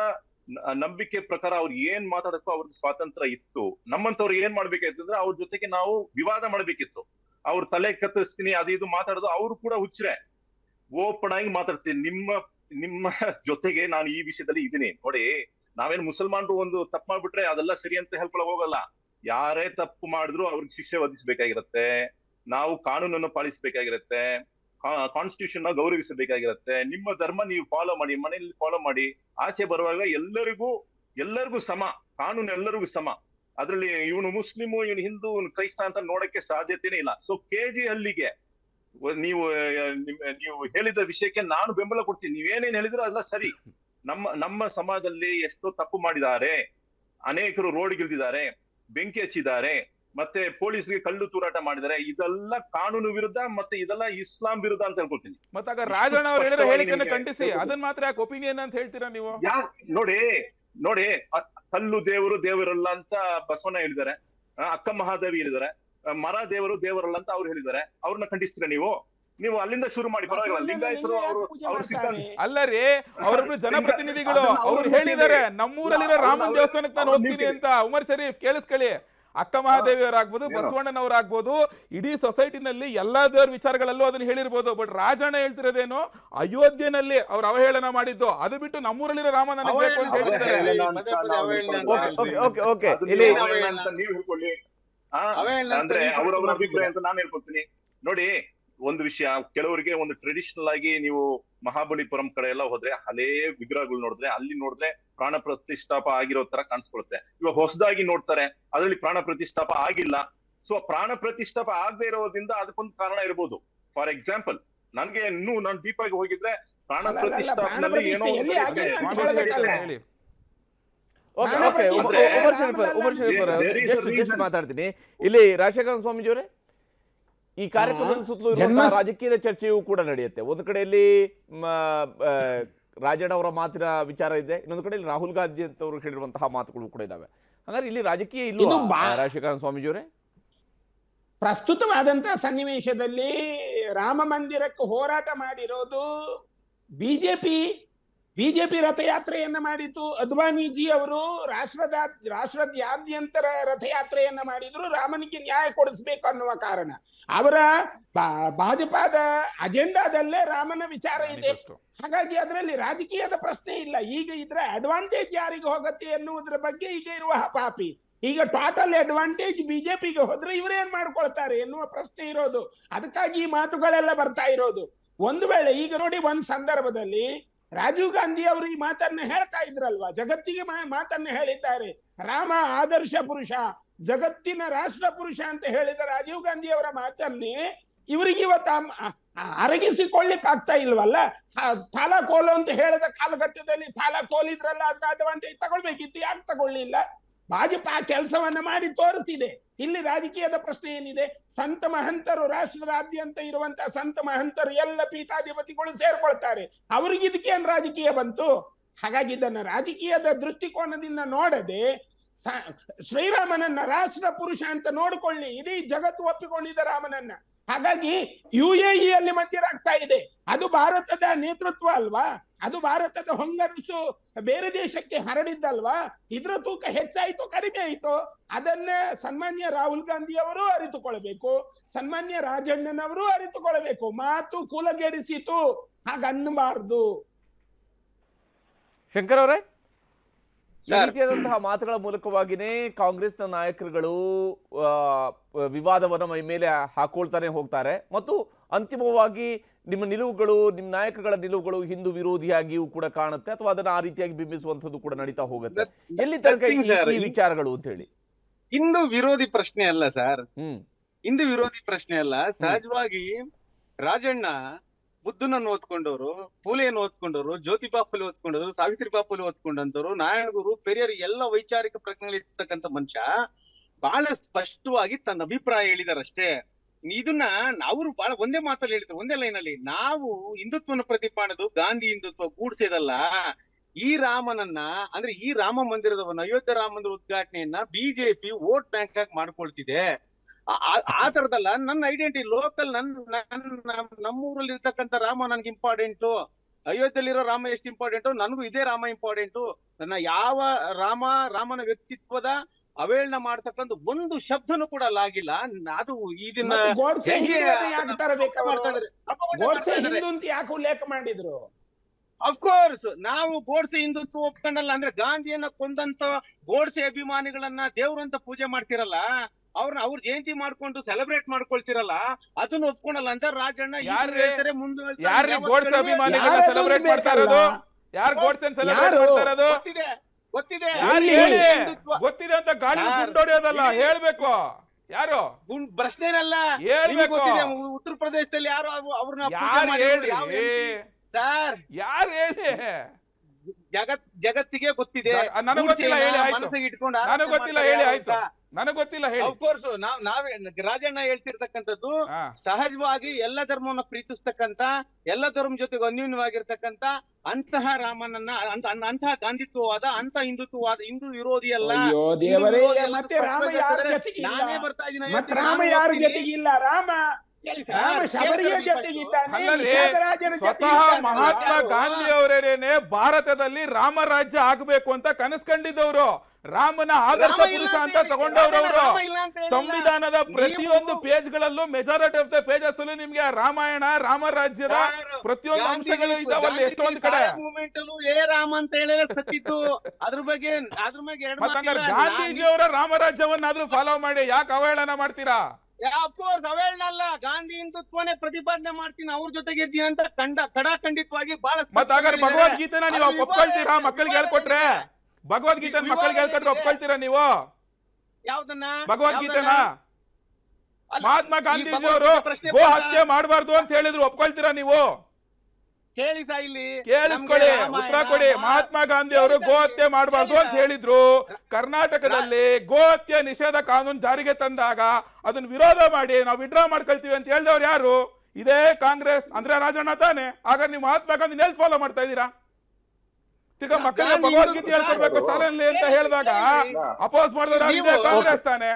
ನಂಬಿಕೆ ಪ್ರಕಾರ ಅವ್ರು ಏನ್ ಮಾತಾಡಕ್ಕೂ ಅವ್ರಿಗೆ ಸ್ವಾತಂತ್ರ್ಯ ಇತ್ತು. ನಮ್ಮಂತವ್ರು ಏನ್ ಮಾಡ್ಬೇಕಾಯ್ತಂದ್ರೆ ಅವ್ರ ಜೊತೆಗೆ ನಾವು ವಿವಾದ ಮಾಡ್ಬೇಕಿತ್ತು. ಅವ್ರ ತಲೆ ಕತ್ತರಿಸ್ತೀನಿ, ಅದು ಇದು ಮಾತಾಡೋದು, ಅವ್ರು ಕೂಡ ಹುಚ್ಚರೆ. ಓಪನ್ ಆಗಿ ಮಾತಾಡ್ತೀನಿ, ನಿಮ್ಮ ನಿಮ್ಮ ಜೊತೆಗೆ ನಾನು ಈ ವಿಷಯದಲ್ಲಿ ಇದ್ದೀನಿ. ನೋಡಿ, ನಾವೇನ್ ಮುಸಲ್ಮಾನರು ಒಂದು ತಪ್ಪು ಮಾಡ್ಬಿಟ್ರೆ ಅದೆಲ್ಲ ಸರಿ ಅಂತ ಹೇಳ್ಕೊಳಕ್ ಹೋಗಲ್ಲ. ಯಾರೇ ತಪ್ಪು ಮಾಡಿದ್ರು ಅವ್ರಿಗೆ ಶಿಕ್ಷೆ ವಧಿಸ್ಬೇಕಾಗಿರತ್ತೆ ನಾವು ಕಾನೂನನ್ನು ಪಾಲಿಸಬೇಕಾಗಿರತ್ತೆ. ಕಾನ್ಸ್ಟಿಟ್ಯೂಷನ್ ಗೌರವಿಸಬೇಕಾಗಿರತ್ತೆ. ನಿಮ್ಮ ಧರ್ಮ ನೀವು ಫಾಲೋ ಮಾಡಿ, ಮನೆಯಲ್ಲಿ ಫಾಲೋ ಮಾಡಿ, ಆಚೆ ಬರುವಾಗ ಎಲ್ಲರಿಗೂ ಎಲ್ಲರಿಗೂ ಸಮ, ಕಾನೂನು ಎಲ್ಲರಿಗೂ ಸಮ. ಅದ್ರಲ್ಲಿ ಇವನು ಮುಸ್ಲಿಮು, ಇವನು ಹಿಂದೂ, ಇವನು ಕ್ರೈಸ್ತ ಅಂತ ನೋಡಕ್ಕೆ ಸಾಧ್ಯತೆನೇ ಇಲ್ಲ. ಸೊ ಕೆ ಜಿ ಹಳ್ಳಿಗೆ ನೀವು ನೀವು ಹೇಳಿದ ವಿಷಯಕ್ಕೆ ನಾನು ಬೆಂಬಲ ಕೊಡ್ತೀನಿ. ನೀವೇನೇನ್ ಹೇಳಿದ್ರು ಅದೆಲ್ಲ ಸರಿ. ನಮ್ಮ ನಮ್ಮ ಸಮಾಜದಲ್ಲಿ ಎಷ್ಟೋ ತಪ್ಪು ಮಾಡಿದ್ದಾರೆ. ಅನೇಕರು ರೋಡ್ಗಿಳಿದಿದ್ದಾರೆ ಬೆಂಕಿ ಹಚ್ಚಿದ್ದಾರೆ. ಮತ್ತೆ ಪೊಲೀಸ್ಗೆ ಕಲ್ಲು ತೂರಾಟ ಮಾಡಿದರೆ ಇದೆಲ್ಲ ಕಾನೂನು ವಿರುದ್ಧ ಮತ್ತೆ ಇದೆಲ್ಲ ಇಸ್ಲಾಂ ವಿರುದ್ಧ ಅಂತ ಹೇಳ್ಕೊತೀನಿ. ಮತ್ತಾಗ ರಾಜಣ್ಣ ಅವ್ರು ಹೇಳಿರೋ ಹೇಳಿಕೆಯನ್ನು ಖಂಡಿಸಿ. ಅದನ್ನ ಮಾತ್ರ ಯಾಕೆ ಒಪಿನಿಯನ್ ಅಂತ ಹೇಳ್ತೀರಾ ನೀವು? ಯಾ ನೋಡಿ ನೋಡಿ ಅ- ಕಲ್ಲು ದೇವರು ದೇವರಲ್ಲ ಅಂತ ಬಸವಣ್ಣ ಹೇಳಿದ್ದಾರೆ. ಆ, ಅಕ್ಕ ಮಹಾದೇವಿ ಹೇಳಿದ್ದಾರೆ. ಆ, ಮರ ದೇವರು ದೇವರಲ್ಲ ಅಂತ ಅವ್ರು ಹೇಳಿದ್ದಾರೆ. ಅವ್ರನ್ನ ಖಂಡಿಸ್ತೀರಾ ನೀವು? ನೀವು ಅಲ್ಲಿಂದ ಶುರು ಮಾಡಿ ಪರವಾಗಿಲ್ಲ. ಲಿಂಗಾಯತರು ಅವರು ಅವ್ರ ಸಿದ್ಧಾಂತ ಅಲ್ಲ ರೀ ಅವರೊಬ್ರು ಜನಪ್ರತಿನಿಧಿಗಳು ಅದನ್ನ ಅವ್ರು ಅವ್ರು ಹೇಳಿದ್ದಾರೆ. ನಮ್ಮೂರಲ್ಲಿರೋ ರಾಮನ್ ದೇವಸ್ಥಾನಕ್ಕೆ ನಾನು ಅವ್ರು ಹೋಗ್ತೀನಿ ಅಂತ. ಉಮರ್ ಶರೀಫ್ ಕೇಳಿಸ್ಕೊಳ್ಳಿ. ಅಕ್ಕ ಮಹಾದೇವಿಯವರಾಗ್ಬೋದು? ಬಸವಣ್ಣನವರಾಗ್ಬೋದು ಇಡೀ ಸೊಸೈಟಿನಲ್ಲಿ ಎಲ್ಲಾ ದೇವರ ವಿಚಾರಗಳಲ್ಲೂ ಅದನ್ನ ಹೇಳಿರ್ಬೋದು. ಬಟ್ ರಾಜಣ್ಣ ಹೇಳ್ತಿರೋದೇನು ಅಯೋಧ್ಯೆನಲ್ಲಿ ಅವ್ರ ಅವಹೇಳನ ಮಾಡಿದ್ದು ಅದು ಬಿಟ್ಟು ನಮ್ಮೂರಲ್ಲಿರೋ ರಾಮ ನನಗೆ ಬೇಕು ಅಂತ ಹೇಳ್ತಿದ್ದಾರೆ. ಅವಹೇಳನ ಪದೇ ಪದೇ ಅವಹೇಳನ ಓಕೆ ಓಕೆ ಓಕೆ ಇಲ್ಲಿ ಅಂತ ನೀವು ಹೇಳ್ಕೊಳ್ಳಿ. ಆ, ಅವಹೇಳನ ಅಂತ ಅಂದ್ರೆ ಅವರವರ. ಅಭಿಪ್ರಾಯ ಅಂತ ನಾನು ಹೇಳ್ಕೊಳ್ತೀನಿ ನೋಡಿ ಒಂದು ವಿಷಯ ಕೆಲವರಿಗೆ ಒಂದು ಟ್ರೆಡಿಷನಲ್ ಆಗಿ ನೀವು ಮಹಾಬಲಿಪುರಂ ಕಡೆ ಎಲ್ಲ ಹೋದ್ರೆ ಹಲೇ ವಿಗ್ರಹಗಳು ನೋಡಿದ್ರೆ ಅಲ್ಲಿ ನೋಡಿದ್ರೆ ಪ್ರಾಣ ಪ್ರತಿಷ್ಠಾಪ ಆಗಿರೋ ತರ ಕಾಣಿಸ್ಕೊಳುತ್ತೆ ಇವಾಗ ಹೊಸದಾಗಿ ನೋಡ್ತಾರೆ ಅದರಲ್ಲಿ ಪ್ರಾಣ ಪ್ರತಿಷ್ಠಾಪ ಆಗಿಲ್ಲ ಸೊ ಪ್ರಾಣ ಪ್ರತಿಷ್ಠಾಪ ಆಗದೆ ಇರೋದ್ರಿಂದ ಅದಕ್ಕೊಂದು ಕಾರಣ ಇರ್ಬೋದು ಫಾರ್ ಎಕ್ಸಾಂಪಲ್ ನನ್ಗೆ ಇನ್ನು ನಾನು ಡೀಪ್ ಆಗಿ ಹೋಗಿದ್ರೆ ಪ್ರಾಣ ಪ್ರತಿಷ್ಠಾಪನಲ್ಲಿ ಏನೋ. ಮಾತಾಡ್ತೀನಿ ಇಲ್ಲಿ ರಾಜಶೇಖರ ಸ್ವಾಮೀಜಿ ಅವರೇ ಈ ಕಾರ್ಯಕ್ರಮದ ಸುತ್ತಲೂ ಇರುವ ರಾಜಕೀಯದ ಚರ್ಚೆಯೂ ಕೂಡ ನಡೆಯುತ್ತೆ. ಒಂದು ಕಡೆಯಲ್ಲಿ ರಾಜಣ್ಣ ಅವರ ಮಾತಿನ ವಿಚಾರ ಇದೆ ಇನ್ನೊಂದು ಕಡೆಯಲ್ಲಿ ರಾಹುಲ್ ಗಾಂಧಿ ಅಂತವರು ಹೇಳಿರುವಂತಹ ಮಾತುಗಳು ಕೂಡ ಇದಾವೆ. ಹಾಗಾದ್ರೆ ಇಲ್ಲಿ ರಾಜಕೀಯ ಇಲ್ಲ ರಾಜಶೇಖರ ಸ್ವಾಮೀಜಿಯವರೇ? ಪ್ರಸ್ತುತವಾದಂತಹ ಸನ್ನಿವೇಶದಲ್ಲಿ ರಾಮ ಮಂದಿರಕ್ಕೆ ಹೋರಾಟ ಮಾಡಿರೋದು ಬಿಜೆಪಿ ಬಿಜೆಪಿ ರಥಯಾತ್ರೆಯನ್ನ ಮಾಡಿದ್ದು ಅದ್ವಾನಿಜಿ ಅವರು ರಾಷ್ಟ್ರದ ರಾಷ್ಟ್ರದಾದ್ಯಂತರ ರಥಯಾತ್ರೆಯನ್ನ ಮಾಡಿದ್ರು ರಾಮನಿಗೆ ನ್ಯಾಯ ಕೊಡಿಸ್ಬೇಕು ಅನ್ನುವ ಕಾರಣ. ಅವರ ಭಾಜಪಾದ ಅಜೆಂಡಾದಲ್ಲೇ ರಾಮನ ವಿಚಾರ ಇದೆ. ಹಾಗಾಗಿ ಅದರಲ್ಲಿ ರಾಜಕೀಯದ ಪ್ರಶ್ನೆ ಇಲ್ಲ. ಈಗ ಇದ್ರ ಅಡ್ವಾಂಟೇಜ್ ಯಾರಿಗೆ ಹೋಗತ್ತೆ ಎನ್ನುವುದ್ರ ಬಗ್ಗೆ ಈಗ ಇರುವ ಪಾಪಿ. ಈಗ ಟೋಟಲ್ ಅಡ್ವಾಂಟೇಜ್ ಬಿಜೆಪಿಗೆ ಹೋದ್ರೆ ಇವರೇನ್ ಮಾಡ್ಕೊಳ್ತಾರೆ ಎನ್ನುವ ಪ್ರಶ್ನೆ ಇರೋದು. ಅದಕ್ಕಾಗಿ ಈ ಮಾತುಗಳೆಲ್ಲ ಬರ್ತಾ ಇರೋದು. ಒಂದು ವೇಳೆ ಈಗ ನೋಡಿ ಒಂದ್ ಸಂದರ್ಭದಲ್ಲಿ ರಾಜೀವ್ ಗಾಂಧಿ ಅವರು ಈ ಮಾತನ್ನ ಹೇಳ್ತಾ ಇದ್ರಲ್ವಾ? ಜಗತ್ತಿಗೆ ಮಾತನ್ನ ಹೇಳಿದ್ದಾರೆ. ರಾಮ ಆದರ್ಶ ಪುರುಷ, ಜಗತ್ತಿನ ರಾಷ್ಟ್ರ ಪುರುಷ ಅಂತ ಹೇಳಿದ ರಾಜೀವ್ ಗಾಂಧಿ ಅವರ ಮಾತನ್ನೇ ಇವರಿಗೆ ಇವತ್ತು ಅರಗಿಸಿಕೊಳ್ಳಿಕ್ ಆಗ್ತಾ ಇಲ್ವಲ್ಲ? ಫಾಲ ಕೋಲು ಅಂತ ಹೇಳಿದ ಕಾಲಘಟ್ಟದಲ್ಲಿ ಥಾಲ ಕೋಲಿದ್ರಲ್ಲ ಅದ್ರ ಅಡ್ವಾಂಟೇಜ್ ತಗೊಳ್ಬೇಕಿತ್ತು. ಯಾಕೆ ತಗೊಳ್ಳಿಲ್ಲ ಭಾಜಪ ಆ ಕೆಲಸವನ್ನ ಮಾಡಿ ತೋರುತ್ತಿದೆ ಇಲ್ಲಿ ರಾಜಕೀಯದ ಪ್ರಶ್ನೆ ಏನಿದೆ? ಸಂತ ಮಹಂತರು ರಾಷ್ಟ್ರದಾದ್ಯಂತ ಇರುವಂತಹ ಸಂತ ಮಹಂತರು ಎಲ್ಲ ಪೀಠಾಧಿಪತಿಗಳು ಸೇರ್ಕೊಳ್ತಾರೆ. ಅವ್ರಿಗೆ ಇದಕ್ಕೇನ್ ರಾಜಕೀಯ ಬಂತು? ಹಾಗಾಗಿ ಇದನ್ನ ರಾಜಕೀಯದ ದೃಷ್ಟಿಕೋನದಿಂದ ನೋಡದೆ ಶ್ರೀರಾಮನನ್ನ ರಾಷ್ಟ್ರ ಪುರುಷ ಅಂತ ನೋಡ್ಕೊಳ್ಳಿ. ಇಡೀ ಜಗತ್ತು ಒಪ್ಪಿಕೊಂಡಿದ್ದ ರಾಮನನ್ನ. ಹಾಗಾಗಿ ಯು ಎ ಅಲ್ಲಿ ಮಂದಿರಾಗ್ತಾ ಇದೆ. ಅದು ಭಾರತದ ನೇತೃತ್ವ ಅಲ್ವಾ? ಅದು ಭಾರತದ ಹೊಂಗನಸು ಬೇರೆ ದೇಶಕ್ಕೆ ಹರಡಿದ್ದಲ್ವಾ? ಇದ್ರ ತೂಕ ಹೆಚ್ಚಾಯಿತು, ಕಡಿಮೆ ಆಯ್ತು? ಅದನ್ನ ಸನ್ಮಾನ್ಯ ರಾಹುಲ್ ಗಾಂಧಿ ಅವರು ಅರಿತುಕೊಳ್ಬೇಕು. ಸನ್ಮಾನ್ಯ ರಾಜಣ್ಣನವರು ಅರಿತುಕೊಳ್ಬೇಕು. ಮಾತು ಕುಲಗೆಡಿಸಿತು. ಹಾಗನ್ನಬಾರ್ದು ಶಂಕರ್ ಅವರೇ? ಈ ರೀತಿಯಾದಂತಹ ಮಾತುಗಳ ಮೂಲಕವಾಗಿನೇ ಕಾಂಗ್ರೆಸ್ನ ನಾಯಕರುಗಳು ವಿವಾದವನ್ನು ಮೈ ಮೇಲೆ ಹಾಕೊಳ್ತಾನೆ ಹೋಗ್ತಾರೆ. ಮತ್ತು ಅಂತಿಮವಾಗಿ ನಿಮ್ಮ ನಿಲುವುಗಳು ನಿಮ್ಮ ನಾಯಕಗಳ ನಿಲುವುಗಳು ಹಿಂದೂ ವಿರೋಧಿಯಾಗಿಯೂ ಕೂಡ ಕಾಣುತ್ತೆ ಅಥವಾ ಅದನ್ನ ಆ ರೀತಿಯಾಗಿ ಬಿಂಬಿಸುವಂತದ್ದು ಕೂಡ ನಡೀತಾ ಹೋಗುತ್ತೆ. ಎಲ್ಲಿ ತನಕ ಈ- ವಿಚಾರಗಳು ಅಂತ ಹೇಳಿ? ಹಿಂದೂ ವಿರೋಧಿ ಪ್ರಶ್ನೆ ಅಲ್ಲ ಸರ್ ಹ್ಮ್. ಹಿಂದೂ ವಿರೋಧಿ ಪ್ರಶ್ನೆ ಅಲ್ಲ ಸಹಜವಾಗಿ ರಾಜಣ್ಣ ಬುದ್ಧನನ್ನು ಓದ್ಕೊಂಡವರು, ಪೂಲೆಯನ್ನು ಓದ್ಕೊಂಡವರು, ಜ್ಯೋತಿ ಬಾಪುಲಿ ಓದ್ಕೊಂಡವರು ಸಾವಿತ್ರಿಬಾ ಬಾಪುಲಿ ಓದ್ಕೊಂಡಂತವ್ರು, ನಾರಾಯಣಗುರು, ಪೆರಿಯರ್ ಎಲ್ಲ ವೈಚಾರಿಕ ಪ್ರಜ್ಞೆಗಳಿರ್ತಕ್ಕಂಥ ಮನುಷ್ಯ ಬಹಳ ಸ್ಪಷ್ಟವಾಗಿ ತನ್ನ ಅಭಿಪ್ರಾಯ ಹೇಳಿದಾರಷ್ಟೇ. ಇದನ್ನ ನಾವು ಬಹಳ ಒಂದೇ ಮಾತಲ್ಲಿ ಹೇಳಿದ್ರು, ಒಂದೇ ಲೈನ್ ಅಲ್ಲಿ, ನಾವು ಹಿಂದುತ್ವನ ಪ್ರತಿಪಾಣದು ಗಾಂಧಿ ಹಿಂದುತ್ವ ಕೂಡ್ಸೇದಲ್ಲ, ಈ ರಾಮನನ್ನ, ಅಂದ್ರೆ ಈ ರಾಮ ಮಂದಿರದವನ್ನ ಅಯೋಧ್ಯೆ ರಾಮ ಮಂದಿರ ಉದ್ಘಾಟನೆಯನ್ನ ಬಿಜೆಪಿ ವೋಟ್ ಬ್ಯಾಂಕ್ ಆಗಿ ಮಾಡ್ಕೊಳ್ತಿದೆ. ಆ- ತರದಲ್ಲ ನನ್ನ ಐಡೆಂಟಿಟಿ ಲೋಕಲ್ ನನ್ ನನ್ ನಮ್- ನಮ್ಮೂರಲ್ಲಿ ಇರ್ತಕ್ಕಂತ ರಾಮ ನನ್ಗೆ ಇಂಪಾರ್ಟೆಂಟು ಅಯೋಧ್ಯೆಯಲ್ಲಿರೋ ರಾಮ ಎಷ್ಟು ಇಂಪಾರ್ಟೆಂಟು ನನಗೂ ಇದೇ ರಾಮ ಇಂಪಾರ್ಟೆಂಟು ನನ್ನ ಯಾವ ರಾಮ ರಾಮನ ವ್ಯಕ್ತಿತ್ವದ ಅವೇಳನ ಮಾಡ್ತಕ್ಕಂತ ಒಂದು ಶಬ್ದನೂ ಕೂಡ ಅಲ್ಲಾಗಿಲ್ಲ ಅದು ಇದನ್ನ ಯಾಕೆ ಉಲ್ಲೇಖ ಮಾಡಿದ್ರು? ಅಫ್ಕೋರ್ಸ್ ನಾವು ಗೋಡ್ಸೆ ಹಿಂದುತ್ವ ಒಪ್ಕೊಂಡಲ್ಲ ಅಂದ್ರೆ ಗಾಂಧಿಯನ್ನ ಕೊಂದಂತ ಗೋಡ್ಸೆ ಅಭಿಮಾನಿಗಳನ್ನ ದೇವ್ರಂತ ಅಂತ ಪೂಜೆ ಮಾಡ್ತಿರಲ್ಲ ಅವ್ರನ್ನ ಅವ್ರ ಜಯಂತಿ ಮಾಡ್ಕೊಂಡು ಸೆಲೆಬ್ರೇಟ್ ಮಾಡ್ಕೊಳ್ತಿರಲ್ಲ ಅದನ್ನ ಒಪ್ಕೊಂಡಲ್ಲ ಅಂತ ರಾಜಣ್ಣ? ಹೇಳ್ತಾರೆ ಮುಂದೆ ಹೇಳ್ತಾರೆ, ಯಾರ್ರೀ ಯಾವತ್ತೂ ಅಭಿಮಾನಿಗಳನ್ನ ಸೆಲೆಬ್ರೇಟ್ ಮಾಡ್ತಾ ಇರೋದು? ಯಾರು ಗೋಡ್ಸೆನ್ ಸೆಲೆಬ್ರೇಟ್ ಮಾಡ್ತಾ ಇರೋದು? ಗೊತ್ತಿದೆ ಗೊತ್ತಿದೆ. ಅಂತ ಗಾಂಧಿ ಹೇಳ್ಬೇಕು. ಯಾರು? ಗುಂಡ್ ಪ್ರಶ್ನೆನಲ್ಲ. ಗೊತ್ತಿದೆ ಉತ್ತರ ಪ್ರದೇಶದಲ್ಲಿ ಯಾರು ಅವ್ರು- ಅವ್ರನ್ನ ಸರ್. ಯಾರು ಹೇಳಿ ಜಗತ್ ಜಗತ್ತಿಗೆ ಗೊತ್ತಿದೆ. ನನಗೆ ಗೊತ್ತಿಲ್ಲ, ಹೇಳಿ ಆಯ್ತು. ಮನಸ್ಸಿಗೆ ಇಟ್ಕೊಂಡು ನನಗ್ ಗೊತ್ತಿಲ್ಲ ಹೇಳಿ ಆಯ್ತು. ನನಗೆ ಗೊತ್ತಿಲ್ಲ ಹೇಳಿ. ಅಫ್ಕೋರ್ಸ್ ನಾವ್ ನಾವೇ ರಾಜಣ್ಣ ಹೇಳ್ತಿರ್ತಕ್ಕಂಥದ್ದು. ಸಹಜವಾಗಿ ಎಲ್ಲ ಧರ್ಮವನ್ನ ಪ್ರೀತಿಸ್ತಕ್ಕಂತ ಎಲ್ಲ ಧರ್ಮ ಜೊತೆಗೆ ಅನ್ಯೂನ್ಯವಾಗಿರ್ತಕ್ಕಂತ ಅಂತಹ ರಾಮನನ್ನ ಅಂತಹ ಗಾಂಧಿತ್ವವಾದ ಅಂತ ಹಿಂದುತ್ವವಾದ ಹಿಂದೂ ವಿರೋಧಿ ಅಲ್ಲ. ಅಯ್ಯೋ ಹಿಂದೂ ದೇವರೇ ಮತ್ತೆ ರಾಮ ಸ್ಪಷ್ಟವಾಗಿ ಯಾರ ಹೇಳ್ತಾರೆ. ಜೊತೆಗೆ ಇಲ್ಲ ನಾನೇ ಬರ್ತಾ ಇದ್ದೀನಿ ರಾಮ? ಸ್ವತಃ ಮಹಾತ್ಮ? ಗಾಂಧಿ ಅವರೇನೆ ಭಾರತದಲ್ಲಿ ರಾಮ ರಾಜ್ಯ ಆಗ್ಬೇಕು ಅಂತ ಕನಸು ಕಂಡಿದ್ದವರು ರಾಮನ ಆದರ್ಶ ಪುರುಷ ಅಂತ ತಗೊಂಡವ್ರವ್ರು. ಸಂವಿಧಾನದ ಪ್ರತಿಯೊಂದು ಪೇಜ್ ಗಳಲ್ಲೂ ಮೆಜಾರಿಟಿ ಆಫ್ ದ ಪೇಜಸ್ ಅಲ್ಲೂ ನಿಮ್ಗೆ ರಾಮಾಯಣ ರಾಮ ರಾಜ್ಯದ ಪ್ರತಿಯೊಂದು ಅಂಶಗಳು ಇದಾವಲ್ಲಿ ಎಷ್ಟೊಂದು ಕಡೆ? ಏ ರಾಮ ಅಂತ ಹೇಳಿದ್ರೆ ಸತ್ತಿತ್ತು ಅದ್ರ ಬಗ್ಗೆ ಅದ್ರ ಬಗ್ಗೆ ಗಾಂಧೀಜಿಯವರ ರಾಮರಾಜ್ಯವನ್ನಾದ್ರೂ ಫಾಲೋ ಮಾಡಿ ಯಾಕೆ ಅವಹೇಳನ ಮಾಡ್ತೀರಾ? ಅಫ್ಕೋರ್ಸ್ ಅವೇಳ್ನಲ್ಲ ಗಾಂಧಿ ಹಿಂದುತ್ವನೇ ಪ್ರತಿಪಾದನೆ ಮಾಡ್ತೀನಿ ಅವ್ರ ಜೊತೆಗೆ ಇದ್ದೀನಿ ಅಂತ ಕಂಡ ಖಡಾಖಂಡಿತವಾಗಿ ಬಹಳ ಮತ್ತೆ ಹಾಗಾದ್ರೆ ಭಗವದ್ಗೀತೆನ ನೀವು ಒಪ್ಕೊಳ್ತೀರಾ? ಮಕ್ಕಳಿಗೆ ಹೇಳ್ಕೊಟ್ರೆ. ಭಗವದ್ಗೀತೆ ಮಕ್ಕಳಿಗೆ ಹೇಳ್ಕೊಟ್ರೆ ಒಪ್ಕೊಳ್ತೀರಾ ನೀವು? ಯಾವ್ದನ್ನ? ಭಗವದ್ಗೀತೆನ? ಮಹಾತ್ಮ ಗಾಂಧೀಜಿ ಅವರು ಗೋ? ಹತ್ಯೆ ಮಾಡಬಾರ್ದು ಅಂತ ಹೇಳಿದ್ರು ಒಪ್ಕೊಳ್ತೀರಾ ನೀವು? ಕೇಳಿ ಇಲ್ಲಿ ಕೇಳಿಸ್ಕೊಳ್ಳಿ ಉತ್ತರ ಕೊಡಿ. ಮಹಾತ್ಮ ಗಾಂಧಿ ಅವರು ಗೋ ಹತ್ಯೆ ಮಾಡಬಾರ್ದು ಅಂತ ಹೇಳಿದ್ರು. ಕರ್ನಾಟಕದಲ್ಲಿ ಗೋ ಹತ್ಯೆ ನಿಷೇಧ ಕಾನೂನು ಜಾರಿಗೆ ತಂದಾಗ ಅದನ್ನ ವಿರೋಧ ಮಾಡಿ ನಾವು ವಿಡ್ರಾ ಮಾಡ್ಕೊಳ್ತೀವಿ ಅಂತ ಹೇಳಿದವ್ರು ಯಾರು? ಇದೇ ಕಾಂಗ್ರೆಸ್. ಅಂದ್ರೆ ರಾಜಣ್ಣ ತಾನೆ. ಆಗ ನೀವು ಮಹಾತ್ಮ ಗಾಂಧಿ ಎಲ್ಲಿ ಫಾಲೋ ಮಾಡ್ತಾ ಇದ್ದೀರಾ? ತಿರ್ಗಾ ಮಕ್ಕಳಿಗೆ ಭಗವದ್ಗೀತೆ ಹೇಳ್ಕೊಡ್ಬೇಕು ಚಾಲನೆ ಅಂತ ಹೇಳಿದಾಗ ಅಪೋಸ್ ಮಾಡಿದವರು ಇದೇ ಕಾಂಗ್ರೆಸ್ ತಾನೆ.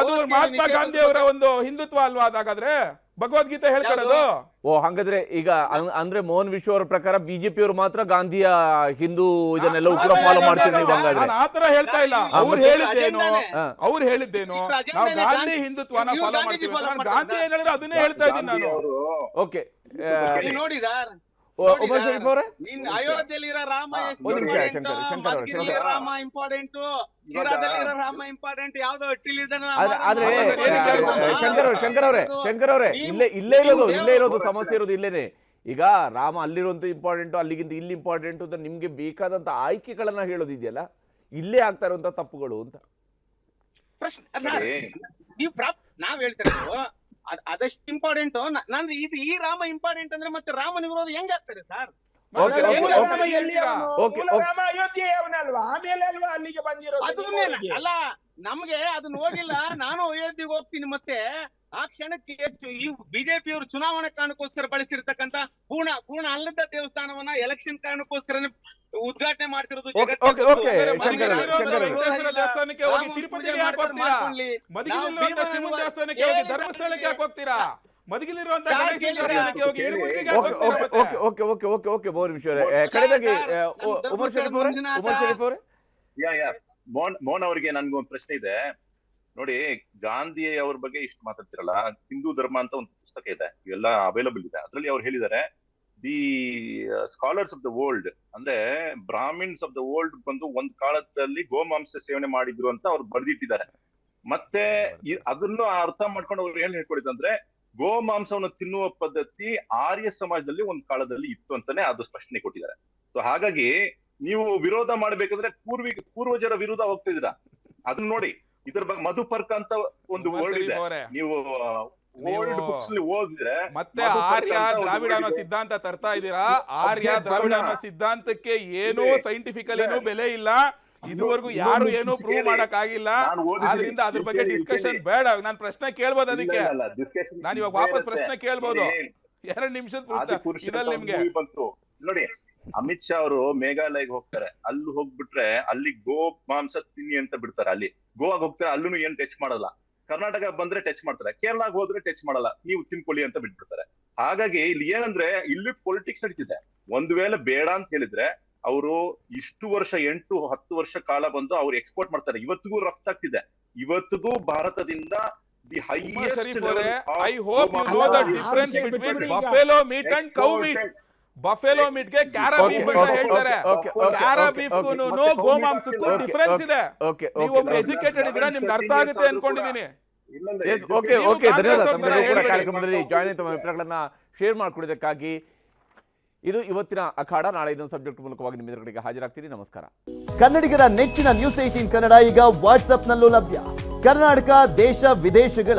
ಅದು ಮಹಾತ್ಮ ಗಾಂಧಿ ಅವರ ಒಂದು ಹಿಂದುತ್ವ ಅಲ್ವಾ ಅದಾಗಾದ್ರೆ ಭಗವದ್ಗೀತೆ ಹೇಳ್ಕೊಳ್ಳೋದು ಓ ಹಂಗಾದ್ರೆ ಈಗ ಅಂದ್ರೆ ಮೋಹನ್ ವಿಶ್ವ ಅವರ ಪ್ರಕಾರ ಬಿಜೆಪಿ ಅವರು ಮಾತ್ರ ಗಾಂಧಿಯ ಹಿಂದೂ ಇದನ್ನೆಲ್ಲ ಉಗ್ರ ಫಾಲೋ ಆ, ನೀವು ಹಂಗಾದ್ರೆ. ನಾನು ಆತರ ಹೇಳ್ತಾ ಇಲ್ಲ. ಆ, ಅವ್ರು ಮತ್ತೆ ಹೇಳಿದ್ದೇನು ಅಜೆಂಡಾನೇ. ಹಾ. ಅವ್ರು ಹೇಳಿದ್ದೇನು ಇವ್ರ ಅಜೆಂಡಾನೇ ನಾವು ಗಾಂಧಿ ಗಾಂಧಿ- ಹಿಂದುತ್ವನ ಫಾಲೋ ಗಾಂಧೀಜಿ ಮಾಡ್ತೀವಿ. follow ನಾನು ಗಾಂಧಿ? ಏನ್ ಹೇಳಿದ್ರೆ ಅದನ್ನೇ ಹೇಳ್ತಾ ಇದ್ದೀನಿ ನಾನು. ಓಕೆ ನೀವು ನೋಡಿ ಸರ್. ಉಮರ್ ಶರೀಫ್ ಅವರೇ ನಿನ್ ಅಯೋಧ್ಯೆಯಲ್ಲಿ ಇರೋ ರಾಮ ಎಷ್ಟು ಒಂದು important Shankar, Shankar Shankar. Rama important Rama important ಯಾವ್ದೋ ಆದ್ರೆ ಅವ್ರೆ ಶಂಕರ್ ಅವರೇ ಶಂಕರ್ ಅವರೇ ನೀವು- ಇಲ್ಲೇ ಇಲ್ಲೇ ಇರೋದು ಇಲ್ಲೇ ಇರೋದು ಸಮಸ್ಯೆ ಇರೋದು ಇಲ್ಲೇನೆ. ಈಗ ರಾಮ ಅಲ್ಲಿರುವಂತ ಇಂಪಾರ್ಟೆಂಟ್ ಅಲ್ಲಿಗಿಂತ ಇಲ್ಲಿ ಇಂಪಾರ್ಟೆಂಟ್ ಅಂತ ನಿಮ್ಗೆ ಬೇಕಾದಂತ ಆಯ್ಕೆಗಳನ್ನ ಹೇಳೋದಿದೆಯಲ್ಲ ಇಲ್ಲೇ ಆಗ್ತಾ ಇರುವಂತ ತಪ್ಪುಗಳು ಅಂತ. ಪ್ರಶ್ನೆ. ನೀವು ನಾವ್ ಹೇಳ್ತಾ ಇರೋದು ಅದ್ ಅದಷ್ಟು ಇಂಪಾರ್ಟೆಂಟ್ ನಾನು ಇದು ಈ ರಾಮ ಇಂಪಾರ್ಟೆಂಟ್ ಅಂದ್ರೆ ಮತ್ತೆ ರಾಮನ ವಿರೋಧ ಹೆಂಗ್ ಆಗ್ತಾರೆ ಸರ್. ರಾಮ ಅಯೋಧ್ಯೆಯವನಲ್ವಾ? ಆಮೇಲೆ ಅಲ್ವಾ ಅಲ್ಲಿಗೆ ಬಂದಿರೋದು? ಅಲ್ಲ ನಮ್ಗೆ ಅದನ್ನ ಹೋಗಿಲ್ಲ ನಾನು ಅಯೋಧ್ಯೆಗೆ ಹೋಗ್ತೀನಿ ಮತ್ತೆ ಆ ಕ್ಷಣಕ್ಕೆ ಹೆಚ್ಚು ಈ ಬಿಜೆಪಿ ಅವರು ಚುನಾವಣಾ ಕಾರಣಕ್ಕೋಸ್ಕರ ಬಳಸ್ತಿರ್ತಕ್ಕಂತ ಪೂರ್ಣ ಪೂರ್ಣ ಅಲ್ಲದ ದೇವಸ್ಥಾನವನ್ನ ಎಲೆಕ್ಷನ್ ಕಾರಣಕ್ಕೋಸ್ಕರ ಉದ್ಘಾಟನೆ ಮಾಡ್ತಿರೋದು ಧರ್ಮಸ್ಥಳಕ್ಕೆ ಮೋಹನ್ ಮೋಹನ್ ಅವರಿಗೆ ನನ್ಗೊಂದು ಪ್ರಶ್ನೆ ಇದೆ. ನೋಡಿ ಗಾಂಧಿ ಅವ್ರ ಬಗ್ಗೆ ಇಷ್ಟು ಮಾತಾಡ್ತಿರಲ್ಲ, ಹಿಂದೂ ಧರ್ಮ ಅಂತ ಒಂದು ಪುಸ್ತಕ ಇದೆ, ಇವೆಲ್ಲ ಅವೈಲಬಲ್ ಇದೆ. ಅದರಲ್ಲಿ ಅವ್ರು ಹೇಳಿದ್ದಾರೆ the scholars of the world ಅಂದ್ರೆ ಬ್ರಾಹ್ಮಿನ್ಸ್ ಆಫ್ ದ ವರ್ಲ್ಡ್ ಬಂದು ಒಂದ್ ಕಾಲದಲ್ಲಿ ಗೋಮಾಂಸ ಸೇವನೆ ಮಾಡಿದ್ರು ಅಂತ ಅವ್ರು ಬರೆದಿಟ್ಟಿದ್ದಾರೆ. ಮತ್ತೆ ಅದನ್ನು ಅರ್ಥ ಮಾಡ್ಕೊಂಡು ಅವ್ರು ಏನ್ ಹೇಳ್ಕೊಡಿದಂದ್ರೆ ಗೋಮಾಂಸವನ್ನು ತಿನ್ನುವ ಪದ್ಧತಿ ಆರ್ಯ ಸಮಾಜದಲ್ಲಿ ಒಂದ್ ಕಾಲದಲ್ಲಿ ಇತ್ತು ಅಂತಾನೆ ಅದು ಸ್ಪಷ್ಟನೆ ಕೊಟ್ಟಿದ್ದಾರೆ. ಸೊ ಹಾಗಾಗಿ ನೀವು ವಿರೋಧ ಮಾಡ್ಬೇಕಂದ್ರೆ ಪೂರ್ವಿ ಪೂರ್ವಜರ ವಿರುದ್ಧ ಹೋಗ್ತಿದ್ದೀರಾ? ಅದನ್ನ ನೋಡಿ. ಇದ್ರ ಬಗ್ಗೆ ಮಧುಪರ್ಕ ಅಂತ ಒಂದು ವರ್ಡ್ ಇದೆ. ನೀವು ಓಲ್ಡ್ ಬುಕ್ಸ್ ಓದಿದ್ರೆ ಮತ್ತೆ ಆರ್ಯ ದ್ರಾವಿಡ ಅನ್ನೋ ಸಿದ್ಧಾಂತ ತರ್ತಾ ಇದ್ದೀರಾ? ಆರ್ಯ ದ್ರಾವಿಡ. ಅನ್ನೋ ಸಿದ್ಧಾಂತಕ್ಕೆ ಏನೂ ಸೈಂಟಿಫಿಕಲ್ ಸೈಂಟಿಫಿಕಲಿನೂ ಬೆಲೆ ಇಲ್ಲ. ಇದುವರೆಗೂ ಯಾರು ಏನು ಪ್ರೂವ್. ಮಾಡಕ್ ಆಗಿಲ್ಲ. ಆದ್ರಿಂದ ಅದ್ರ ಬಗ್ಗೆ ಡಿಸ್ಕಷನ್ ಬೇಡ. ನಾನು ಪ್ರಶ್ನೆ ಕೇಳ್ಬೋದು ಅದಕ್ಕೆ. ನಾನು ಇವಾಗ ವಾಪಸ್ ಪ್ರಶ್ನೆ ಕೇಳ್ಬೋದು. ಎರಡು ನಿಮಿಷದ ಇದ್ರಲ್ಲಿ ನಿಮ್ಗೆ ನೋಡಿ ಅಮಿತ್ ಶಾ ಅವರು ಮೇಘಾಲಯಗೆ ಹೋಗ್ತಾರೆ. ಅಲ್ಲಿ ಹೋಗ್ಬಿಟ್ರೆ ಅಲ್ಲಿ ಗೋ ಮಾಂಸ ತಿನ್ನಿ ಅಂತ ಬಿಡ್ತಾರೆ ಅಲ್ಲಿ. ಗೋವಾಗ ಹೋಗ್ತಾರೆ ಅಲ್ಲೂ ಏನ್ ಟಚ್ ಮಾಡಲ್ಲ. ಕರ್ನಾಟಕ ಬಂದ್ರೆ ಟಚ್ ಮಾಡ್ತಾರೆ. ಕೇರಳಾಗ ಹೋದ್ರೆ ಟಚ್ ಮಾಡಲ್ಲ. ನೀವು ತಿನ್ಕೊಳ್ಳಿ ಅಂತ ಬಿಟ್ಬಿಡ್ತಾರೆ. ಹಾಗಾಗಿ ಇಲ್ಲಿ ಏನಂದ್ರೆ ಇಲ್ಲಿ ಪೊಲಿಟಿಕ್ಸ್ ನಡೀತಿದೆ. ಒಂದ್ ವೇಳೆ ಬೇಡ ಅಂತ ಹೇಳಿದ್ರೆ ಅವರು ಇಷ್ಟು ವರ್ಷ ಎಂಟು ಹತ್ತು ವರ್ಷ ಕಾಲ ಬಂದು ಅವ್ರು ಎಕ್ಸ್ಪೋರ್ಟ್ ಮಾಡ್ತಾರೆ. ಇವತ್ತಿಗೂ ರಫ್ತಾಗ್ತಿದೆ ಇವತ್ತಿಗೂ ಭಾರತದಿಂದ the highest I hope you know the difference between buffalo meat and cow meat buffalo ಮೀಟ್ಗೆ carabeef ಅಂತ ಹೇಳ್ತಾರೆ. ಕ್ಯಾರಾ ಬೀಫ್ ಗೋಮಾಂಸಕ್ಕೂ ಡಿಫರೆನ್ಸ್ ಇದೆ. ನೀವು ಒಬ್ರು ಎಜುಕೇಟೆಡ್ ಇದ್ದೀರಾ ನಿಮ್ಗೆ ಅರ್ಥ ಆಗುತ್ತೆ ಅನ್ಕೊಂಡಿದೀನಿ. ಎಸ್ ಓಕೆ ಓಕೆ ಧನ್ಯವಾದ ಕಾರ್ಯಕ್ರಮದಲ್ಲಿ ಜಾಯಿನ್ ತಮ್ಮ ಅಭಿಪ್ರಾಯಗಳನ್ನ ಶೇರ್ ಮಾಡ್ಕೊಳ್ಳೋದಕ್ಕಾಗಿ ಇದು ಇವತ್ತಿನ ಅಖಾಡ ನಾಳೆ ಇನ್ನೊಂದು ಸಬ್ಜೆಕ್ಟ್ ಮೂಲಕವಾಗಿ ನಿಮ್ಮ ಎದುರುಗಡೆಗೆ ಹಾಜರಾಗ್ತೀನಿ. ನಮಸ್ಕಾರ. ಕನ್ನಡಿಗರ ನೆಚ್ಚಿನ ನ್ಯೂಸ್ ಏಟೀನ್ ಕನ್ನಡ ಈಗ ವಾಟ್ಸ್ಆಪ್ನಲ್ಲೂ ಲಭ್ಯ. ಕರ್ನಾಟಕ ದೇಶ ವಿದೇಶಗಳ